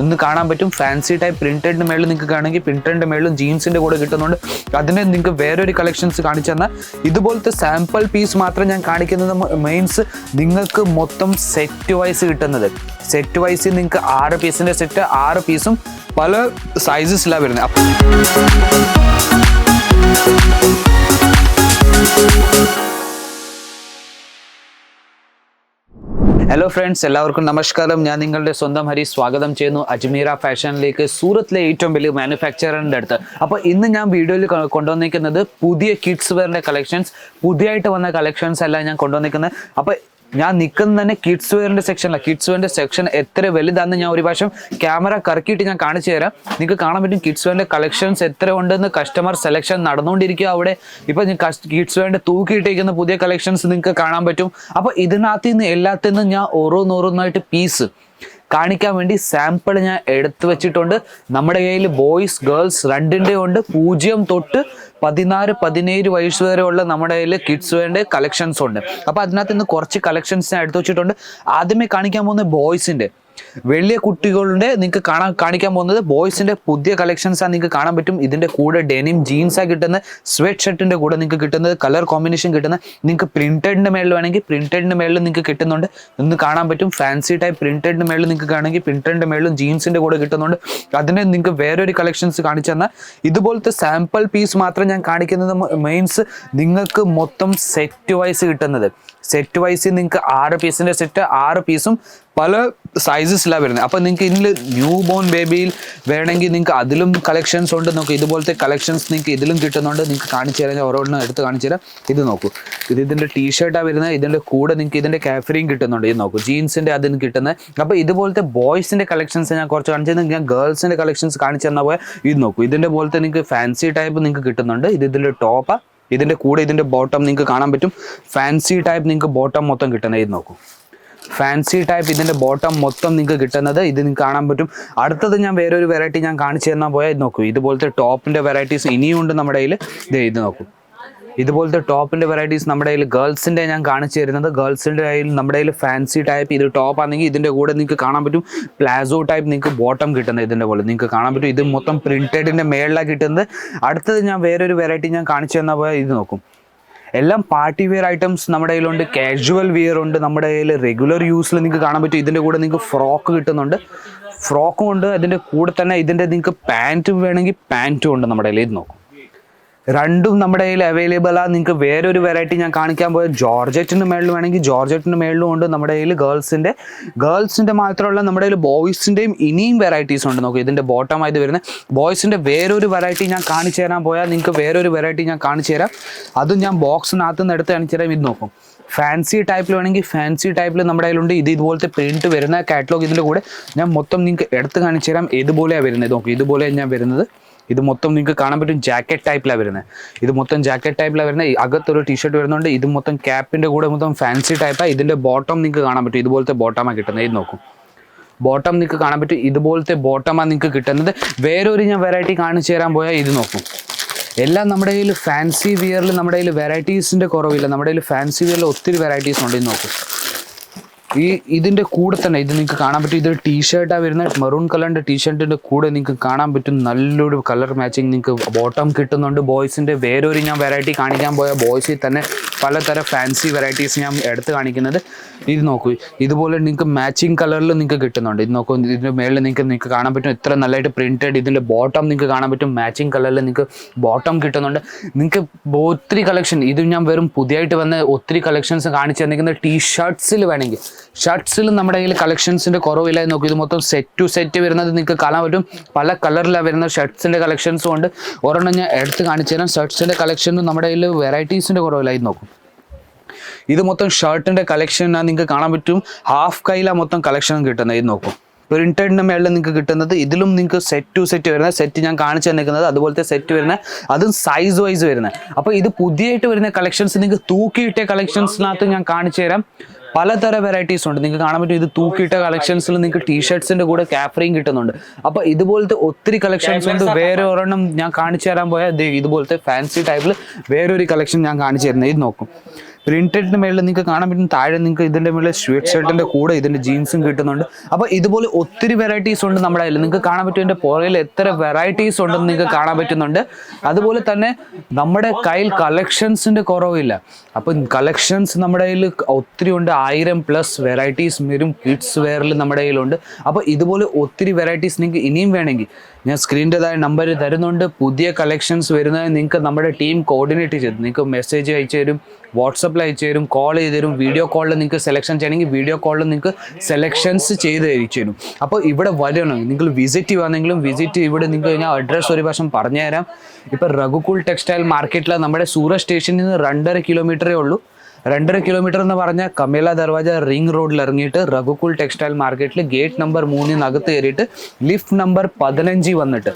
ഇന്ന് കാണാൻ പറ്റും. ഫാൻസി ടൈപ്പ് പ്രിന്റഡിന്റെ മേളിൽ നിങ്ങൾക്ക് കാണുമെങ്കിൽ പ്രിന്റഡിന്റെ മേളിലും ജീൻസിന്റെ കൂടെ കിട്ടുന്നുണ്ട്. അതിന് നിങ്ങൾക്ക് വേറൊരു കളക്ഷൻസ് കാണിച്ചു തന്നാൽ ഇതുപോലത്തെ സാമ്പിൾ പീസ് മാത്രം ഞാൻ കാണിക്കുന്നത് മെയിൻസ് നിങ്ങൾക്ക് മൊത്തം സെറ്റ് വൈസ് കിട്ടുന്നത്. സെറ്റ് വൈസ് നിങ്ങൾക്ക് ആറ് പീസിന്റെ സെറ്റ് ആറ് പീസും പല സൈസസിലാണ് വരുന്നത്. അപ്പൊ ഹലോ ഫ്രണ്ട്സ് എല്ലാവർക്കും നമസ്കാരം. ഞാൻ നിങ്ങളുടെ സ്വന്തം ഹരി. സ്വാഗതം ചെയ്യുന്നു അജ്മീറ ഫാഷനിലേക്ക് സൂറത്തിലെ ഏറ്റവും വലിയ മാനുഫാക്ചറിന്റെ അടുത്ത്. അപ്പോൾ ഇന്ന് ഞാൻ വീഡിയോയിൽ കൊണ്ടുവന്നിരിക്കുന്നത് പുതിയ കിഡ്സ് വെയറിന്റെ കളക്ഷൻസ് പുതിയതായിട്ട് വന്ന കളക്ഷൻസ് എല്ലാം ഞാൻ കൊണ്ടുവന്നിരിക്കുന്നത്. അപ്പോൾ ഞാൻ നിൽക്കുന്നത് തന്നെ കിഡ്സ് വെയറിന്റെ സെക്ഷനിലാണ് കിഡ്സ് വെയറിന്റെ സെക്ഷൻ എത്ര വലുതാണെന്ന് ഞാൻ ഒരു പ്രാവശ്യം ക്യാമറ കറക്കിയിട്ട് ഞാൻ കാണിച്ചു തരാം. നിങ്ങൾക്ക് കാണാൻ പറ്റും കിഡ്സ് വെയറിന്റെ കളക്ഷൻസ് എത്ര ഉണ്ടെന്ന് കസ്റ്റമർ സെലക്ഷൻ നടന്നുകൊണ്ടിരിക്കുക അവിടെ. ഇപ്പോൾ കിഡ്സ് വെയറിന്റെ തൂക്കിയിട്ടിരിക്കുന്ന പുതിയ കളക്ഷൻസ് നിങ്ങൾക്ക് കാണാൻ പറ്റും. അപ്പോൾ ഇതിനകത്ത് നിന്ന് എല്ലാത്തിൽ നിന്നും ഞാൻ ഓരോന്നോരോന്നായിട്ട് പീസ് കാണിക്കാൻ വേണ്ടി സാമ്പിൾ ഞാൻ എടുത്തു വെച്ചിട്ടുണ്ട്. നമ്മുടെ കയ്യിൽ ബോയ്സ് ഗേൾസ് രണ്ടിന്റെ ഉണ്ട്. പൂജ്യം തൊട്ട് പതിനാറ് പതിനേഴ് വയസ്സ് വരെയുള്ള നമ്മുടെ കയ്യിൽ കിഡ്സ് വേണ്ട കളക്ഷൻസ് ഉണ്ട്. അപ്പോൾ അതിനകത്ത് നിന്ന് കുറച്ച് കളക്ഷൻസ് ഞാൻ എടുത്തു വെച്ചിട്ടുണ്ട്. ആദ്യമേ കാണിക്കാൻ പോകുന്നത് ബോയ്സിന്റെ വലിയ കുട്ടികളുടെ നിങ്ങൾക്ക് കാണാൻ കാണിക്കാൻ പോകുന്നത് ബോയ്സിന്റെ പുതിയ കളക്ഷൻസ് ആണ് നിങ്ങൾക്ക് കാണാൻ പറ്റും. ഇതിന്റെ കൂടെ ഡെനിം ജീൻസ് ആ കിട്ടുന്ന സ്വെറ്റ് ഷർട്ടിന്റെ കൂടെ നിങ്ങൾക്ക് കിട്ടുന്നത് കളർ കോമ്പിനേഷൻ കിട്ടുന്ന നിങ്ങൾക്ക് പ്രിന്റഡിന്റെ മേളിൽ വേണമെങ്കിൽ പ്രിന്റഡിന്റെ മേളിൽ നിങ്ങൾക്ക് കിട്ടുന്നുണ്ട്. ഇന്ന് കാണാൻ പറ്റും. ഫാൻസി ടൈപ്പ് പ്രിന്റഡിന്റെ മേളിൽ നിങ്ങൾക്ക് കാണുമെങ്കിൽ പ്രിന്റഡിന്റെ മേളിലും ജീൻസിന്റെ കൂടെ കിട്ടുന്നുണ്ട്. അതിനെ നിങ്ങൾക്ക് വേറൊരു കളക്ഷൻസ് കാണിച്ചു തന്നാൽ ഇതുപോലത്തെ സാമ്പിൾ പീസ് മാത്രം ഞാൻ കാണിക്കുന്നത് മെയിൻസ് നിങ്ങൾക്ക് മൊത്തം സെറ്റ് വൈസ് കിട്ടുന്നത്. സെറ്റ് വൈസ് നിങ്ങൾക്ക് ആറ് പീസിന്റെ സെറ്റ് ആറ് പീസും പല സൈസസിലാണ് വരുന്നത്. അപ്പോൾ നിങ്ങൾക്ക് ഇതിൽ ന്യൂ ബോൺ ബേബിയിൽ വേണമെങ്കിൽ നിങ്ങൾക്ക് അതിലും കളക്ഷൻസ് ഉണ്ട്. നോക്കൂ ഇതുപോലത്തെ കളക്ഷൻസ് നിങ്ങൾക്ക് ഇതിലും കിട്ടുന്നുണ്ട്. നിങ്ങൾക്ക് കാണിച്ചു തരാം. ഓരോന്നും എടുത്ത് കാണിച്ചു തരാം. ഇത് നോക്കൂ. ഇത് ഇതിന്റെ ടീഷർട്ടാണ് വരുന്നത്. ഇതിന്റെ കൂടെ നിങ്ങൾക്ക് ഇതിന്റെ കാഫറിയും കിട്ടുന്നുണ്ട്. ഇത് നോക്കൂ. ജീൻസിന്റെ അതിന് കിട്ടുന്നത് അപ്പോൾ ഇതുപോലത്തെ ബോയ്സിന്റെ കളക്ഷൻസ് ഞാൻ കുറച്ച് കാണിച്ചു തന്നു ഞാൻ ഗേൾസിന്റെ കളക്ഷൻസ് കാണിച്ചു തന്നാൽ പോയാൽ ഇത് നോക്കൂ. ഇതിന്റെ പോലത്തെ നിങ്ങൾക്ക് ഫാൻസി ടൈപ്പ് നിങ്ങൾക്ക് കിട്ടുന്നുണ്ട്. ഇത് ഇതിന്റെ ടോപ്പാണ് ഇതിന്റെ കൂടെ ഇതിന്റെ ബോട്ടം നിങ്ങൾക്ക് കാണാൻ പറ്റും. ഫാൻസി ടൈപ്പ് നിങ്ങൾക്ക് ബോട്ടം മൊത്തം കിട്ടുന്നത്. ഇത് നോക്കൂ. ഫാൻസി ടൈപ്പ് ഇതിന്റെ ബോട്ടം മൊത്തം നിങ്ങൾക്ക് കിട്ടുന്നത് ഇത് നിങ്ങൾക്ക് കാണാൻ പറ്റും. അടുത്തത് ഞാൻ വേറൊരു വെറൈറ്റി ഞാൻ കാണിച്ചു തന്നാൽ പോയാൽ ഇത് നോക്കൂ. ഇതുപോലത്തെ ടോപ്പിന്റെ വെറൈറ്റീസ് ഇനിയും ഉണ്ട് നമ്മുടെ കയ്യിൽ ദേ ഇത് നോക്കൂ. ഇതുപോലത്തെ ടോപ്പിന്റെ വെറൈറ്റീസ് നമ്മുടെ കയ്യിൽ ഗേൾസിന്റെ ഞാൻ കാണിച്ചു തരുന്നത്. ഗേൾസിന്റെ കയ്യിൽ നമ്മുടെ കയ്യിൽ ഫാൻസി ടൈപ്പ് ഇത് ടോപ്പ് ആണെങ്കിൽ ഇതിന്റെ കൂടെ നിങ്ങൾക്ക് കാണാൻ പറ്റും. പ്ലാസോ ടൈപ്പ് നിങ്ങൾക്ക് ബോട്ടം കിട്ടുന്നത് ഇതിന്റെ പോലെ. നിങ്ങൾക്ക് കാണാൻ പറ്റും. ഇത് മൊത്തം പ്രിന്റഡിന്റെ മേളിലാണ് കിട്ടുന്നത്. അടുത്തത് ഞാൻ വേറൊരു വെറൈറ്റി ഞാൻ കാണിച്ചു തന്നാൽ പോയാൽ ഇത് നോക്കും. എല്ലാം പാർട്ടി വെയർ ഐറ്റംസ് നമ്മുടെ കയ്യിലുണ്ട് കാഷ്വൽ വെയർ ഉണ്ട് നമ്മുടെ കയ്യിൽ റെഗുലർ യൂസിൽ നിങ്ങൾക്ക് കാണാൻ പറ്റും. ഇതിന്റെ കൂടെ നിങ്ങൾക്ക് ഫ്രോക്ക് കിട്ടുന്നുണ്ട്. ഫ്രോക്കും ഉണ്ട്. അതിന്റെ കൂടെ തന്നെ ഇതിന്റെ നിങ്ങൾക്ക് പാന്റും വേണമെങ്കിൽ പാന്റും ഉണ്ട് നമ്മുടെ കയ്യിൽ ഇത് നോക്കും. രണ്ടും നമ്മുടെ കയ്യിൽ അവൈലബിൾ ആണ് നിങ്ങൾക്ക് വേറൊരു വെറൈറ്റി ഞാൻ കാണിക്കാൻ പോയ ജോർജറ്റിന്റെ മേളിൽ വേണമെങ്കിൽ ജോർജറ്റിന്റെ മേളിലും ഉണ്ട് നമ്മുടെ കയ്യിൽ ഗേൾസിന്റെ. ഗേൾസിന്റെ മാത്രമല്ല നമ്മുടെ കയ്യിൽ ബോയ്സിന്റെയും ഇനിയും വെറൈറ്റീസ് ഉണ്ട്. നോക്കൂ ഇതിന്റെ ബോട്ടം ആയിട്ട് വരുന്നത്. ബോയ്സിന്റെ വേറൊരു വെറൈറ്റി ഞാൻ കാണിച്ചു തരാൻ പോയാൽ നിങ്ങൾക്ക് വേറൊരു വെറൈറ്റി ഞാൻ കാണിച്ചു തരാം. അതും ഞാൻ ബോക്സിനകത്ത് നിന്ന് എടുത്ത് കാണിച്ചു തരാം. ഇത് നോക്കും. ഫാൻസി ടൈപ്പിൽ വേണമെങ്കിൽ ഫാൻസി ടൈപ്പിൽ നമ്മുടെ കയ്യിലുണ്ട്. ഇത് ഇതുപോലത്തെ പ്രിന്റ് വരുന്ന കാറ്റലോഗ് ഇതിന്റെ കൂടെ. ഞാൻ മൊത്തം നിങ്ങൾക്ക് എടുത്ത് കാണിച്ചു തരാം. ഇതുപോലെയാണ് വരുന്നത്? നോക്കും ഇതുപോലെയാണ് ഞാൻ വരുന്നത്. ഇത് മൊത്തം നിങ്ങൾക്ക് കാണാൻ പറ്റും ജാക്കറ്റ് ടൈപ്പിലാണ് വരുന്നത് ഇത് മൊത്തം ജാക്കറ്റ് ടൈപ്പിലാണ് വരുന്നത് അകത്തൊരു ടീഷർട്ട് വരുന്നുണ്ട് ഇത് മൊത്തം ക്യാപ്പിന്റെ കൂടെ മൊത്തം ഫാൻസി ടൈപ്പാണ് ഇതിന്റെ ബോട്ടം നിങ്ങൾക്ക് കാണാൻ പറ്റും. ഇതുപോലത്തെ ബോട്ടമാണ് കിട്ടുന്നത് ഇത് നോക്കും. ബോട്ടം നിങ്ങൾക്ക് കാണാൻ പറ്റും. ഇതുപോലത്തെ ബോട്ടമാണ് നിങ്ങൾക്ക് കിട്ടുന്നത്. വേറൊരു ഞാൻ വെറൈറ്റി കാണിച്ചു തരാൻ പോയാൽ ഇത് നോക്കും. എല്ലാം നമ്മുടെ കയ്യിൽ ഫാൻസി വിയറിൽ നമ്മുടെ കയ്യിൽ വെറൈറ്റീസിന്റെ കുറവില്ല. നമ്മുടെ കയ്യിൽ ഫാൻസി വിയറിൽ ഒത്തിരി വെറൈറ്റീസ് ഉണ്ട്. ഇത് നോക്കും. ഈ ഇതിന്റെ കൂടെ തന്നെ ഇത് നിങ്ങൾക്ക് കാണാൻ പറ്റും. ഇതൊരു ടീഷർട്ടാണ് വരുന്നത്. മെറൂൺ കളറിന്റെ ടീഷർട്ടിന്റെ കൂടെ നിങ്ങൾക്ക് കാണാൻ പറ്റും. നല്ലൊരു കളർ മാച്ചിങ് നിങ്ങൾക്ക് ബോട്ടം കിട്ടുന്നുണ്ട്. ബോയ്സിന്റെ വേറൊരു ഞാൻ വെറൈറ്റി കാണിക്കാൻ പോയ ബോയ്സിൽ തന്നെ പലതരം ഫാൻസി വെറൈറ്റീസ് ഞാൻ എടുത്ത് കാണിക്കുന്നത്. ഇത് നോക്കൂ. ഇതുപോലെ നിങ്ങൾക്ക് മാച്ചിങ് കളറിൽ നിങ്ങൾക്ക് കിട്ടുന്നുണ്ട്. ഇത് നോക്കൂ ഇതിന്റെ മേളിൽ നിങ്ങൾക്ക് നിങ്ങൾക്ക് കാണാൻ പറ്റും ഇത്ര നല്ലതായിട്ട് പ്രിന്റഡ് ഇതിന്റെ ബോട്ടം നിങ്ങൾക്ക് കാണാൻ പറ്റും. മാച്ചിങ് കളറിൽ നിങ്ങൾക്ക് ബോട്ടം കിട്ടുന്നുണ്ട്. നിങ്ങൾക്ക് ഒത്തിരി കളക്ഷൻ ഇത് ഞാൻ വെറും പുതിയതായിട്ട് വന്ന ഒത്തിരി കളക്ഷൻസ് കാണിച്ചു തന്നിരിക്കുന്ന ടീ ഷർട്ട്സിൽ വേണമെങ്കിൽ. ഷർട്ട്സിൽ നമ്മുടെ കയ്യിൽ കളക്ഷൻസിന്റെ കുറവില്ല നോക്കി. ഇത് മൊത്തം സെറ്റ് ടു സെറ്റ് വരുന്നത് നിങ്ങൾക്ക് കാണാൻ പറ്റും. പല കളറിലാണ് വരുന്ന ഷർട്ട്സിന്റെ കളക്ഷൻസും ഉണ്ട്. ഒരെണ്ണം ഞാൻ എടുത്ത് കാണിച്ചു തരാം. ഷർട്ട്സിന്റെ കളക്ഷനും നമ്മുടെ കയ്യിൽ വെറൈറ്റീസിന്റെ കുറവില്ലായി നോക്കും. ഇത് മൊത്തം ഷർട്ടിന്റെ കളക്ഷൻ നിങ്ങൾക്ക് കാണാൻ പറ്റും. ഹാഫ് കൈയിലാണ് മൊത്തം കളക്ഷനും കിട്ടുന്നത്. ഇത് നോക്കും. പ്രിന്റഡിന്റെ മേളിൽ നിങ്ങൾക്ക് കിട്ടുന്നത്. ഇതിലും നിങ്ങൾക്ക് സെറ്റ് ടു സെറ്റ് വരുന്ന സെറ്റ് ഞാൻ കാണിച്ചു തന്നിരിക്കുന്നത്. അതുപോലത്തെ സെറ്റ് വരുന്ന അതും സൈസ് വൈസ് വരുന്നത് അപ്പോൾ ഇത് പുതിയതായിട്ട് വരുന്ന കളക്ഷൻസ് നിങ്ങൾക്ക് തൂക്കിയിട്ട കളക്ഷൻസിനകത്ത് ഞാൻ കാണിച്ചു തരാം. പലതരം വെറൈറ്റീസ് ഉണ്ട്. നിങ്ങൾക്ക് കാണാൻ പറ്റും ഇത് തൂക്കിയിട്ട കളക്ഷൻസിൽ നിങ്ങൾക്ക് ടീഷർട്സിന്റെ കൂടെ കാഫറിയും കിട്ടുന്നുണ്ട്. അപ്പോൾ ഇതുപോലത്തെ ഒത്തിരി കളക്ഷൻസ് ഉണ്ട്. വേറെ ഒരെണ്ണം ഞാൻ കാണിച്ചു തരാൻ പോയാൽ ഇതുപോലത്തെ ഫാൻസി ടൈപ്പിൽ വേറൊരു കളക്ഷൻ ഞാൻ കാണിച്ചു തരുന്നത്. ഇത് നോക്കും. പ്രിന്റഡിന് മേളിൽ നിങ്ങൾക്ക് കാണാൻ പറ്റും താഴെ നിങ്ങൾക്ക് ഇതിന്റെ മേളിൽ സ്വീറ്റ് ഷർട്ടിന്റെ കൂടെ ഇതിന്റെ ജീൻസും കിട്ടുന്നുണ്ട്. അപ്പോൾ ഇതുപോലെ ഒത്തിരി വെറൈറ്റീസ് ഉണ്ട് നമ്മുടെ കയ്യിൽ. നിങ്ങൾക്ക് കാണാൻ പറ്റും ഇതിന്റെ പുറകിൽ എത്ര വെറൈറ്റീസ് ഉണ്ടെന്ന് നിങ്ങൾക്ക് കാണാൻ പറ്റുന്നുണ്ട്. അതുപോലെ തന്നെ നമ്മുടെ കയ്യിൽ കളക്ഷൻസിന്റെ കുറവില്ല. അപ്പം കളക്ഷൻസ് നമ്മുടെ കയ്യിൽ ഒത്തിരി ഉണ്ട്. ആയിരം പ്ലസ് വെറൈറ്റീസ് വരും കിഡ്സ് വെയറിൽ നമ്മുടെ കയ്യിലുണ്ട്. അപ്പോൾ ഇതുപോലെ ഒത്തിരി വെറൈറ്റീസ് നിങ്ങൾക്ക് ഇനിയും വേണമെങ്കിൽ ഞാൻ സ്ക്രീന്റെതായ നമ്പർ തരുന്നുണ്ട്. പുതിയ കളക്ഷൻസ് വരുന്നത് നിങ്ങൾക്ക് നമ്മുടെ ടീം കോർഡിനേറ്റ് ചെയ്ത് നിങ്ങൾക്ക് മെസ്സേജ് അയച്ചു തരും. വാട്സപ്പിൽ അയച്ചു തരും കോൾ ചെയ്ത് തരും വീഡിയോ കോളിൽ നിങ്ങൾക്ക് സെലക്ഷൻ ചെയ്യണമെങ്കിൽ വീഡിയോ കോളിൽ നിങ്ങൾക്ക് സെലക്ഷൻസ് ചെയ്ത് അയച്ചു തരും. അപ്പോൾ ഇവിടെ വരണം. നിങ്ങൾ വിസിറ്റ് ചെയ്യുവാണെങ്കിലും വിസിറ്റ് ഇവിടെ നിങ്ങൾക്ക് ഞാൻ അഡ്രസ്സ് ഒരു പ്രാവശ്യം പറഞ്ഞുതരാം. ഇപ്പോൾ റഘുകുൾ ടെക്സ്റ്റൈൽ മാർക്കറ്റിൽ നമ്മുടെ സൂറത്ത് സ്റ്റേഷനിൽ നിന്ന് രണ്ടര കിലോമീറ്ററേ ഉള്ളൂ. രണ്ടര കിലോമീറ്റർ എന്ന് പറഞ്ഞാൽ കമേല ദർവാജ റിംഗ് റോഡിൽ ഇറങ്ങിയിട്ട് റഘുകുൾ ടെക്സ്റ്റൈൽ മാർക്കറ്റിൽ ഗേറ്റ് നമ്പർ മൂന്നിന് അകത്ത് കയറിയിട്ട് ലിഫ്റ്റ് നമ്പർ പതിനഞ്ച് വന്നിട്ട്.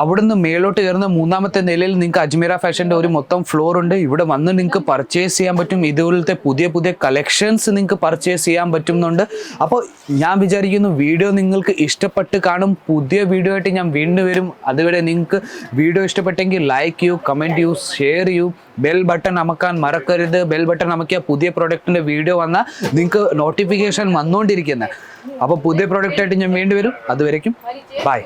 അവിടുന്ന് മേലോട്ട് കയറുന്ന മൂന്നാമത്തെ നിലയിൽ നിങ്ങൾക്ക് അജ്മീറ ഫാഷന്റെ ഒരു മൊത്തം ഫ്ലോർ ഉണ്ട്. ഇവിടെ വന്ന് നിങ്ങൾക്ക് പർച്ചേസ് ചെയ്യാൻ പറ്റും. ഇതുപോലത്തെ പുതിയ പുതിയ കളക്ഷൻസ് നിങ്ങൾക്ക് പർച്ചേസ് ചെയ്യാൻ പറ്റുന്നുണ്ട്. അപ്പോൾ ഞാൻ വിചാരിക്കുന്നു വീഡിയോ നിങ്ങൾക്ക് ഇഷ്ടപ്പെട്ട് കാണും. പുതിയ വീഡിയോ ആയിട്ട് ഞാൻ വീണ്ടും വരും. അതുവരെ നിങ്ങൾക്ക് വീഡിയോ ഇഷ്ടപ്പെട്ടെങ്കിൽ ലൈക്ക് ചെയ്യൂ കമന്റ് ചെയ്യൂ ഷെയർ ചെയ്യൂ. ബെൽ ബട്ടൺ അമക്കാൻ മറക്കരുത്. ബെൽ ബട്ടൺ അമക്കിയ പുതിയ പ്രൊഡക്റ്റിന്റെ വീഡിയോ വന്നാൽ നിങ്ങൾക്ക് നോട്ടിഫിക്കേഷൻ വന്നുകൊണ്ടിരിക്കുന്നത് അപ്പോൾ പുതിയ പ്രൊഡക്റ്റായിട്ട് ഞാൻ വീണ്ടും വരും. അതുവരേക്കും. ബൈ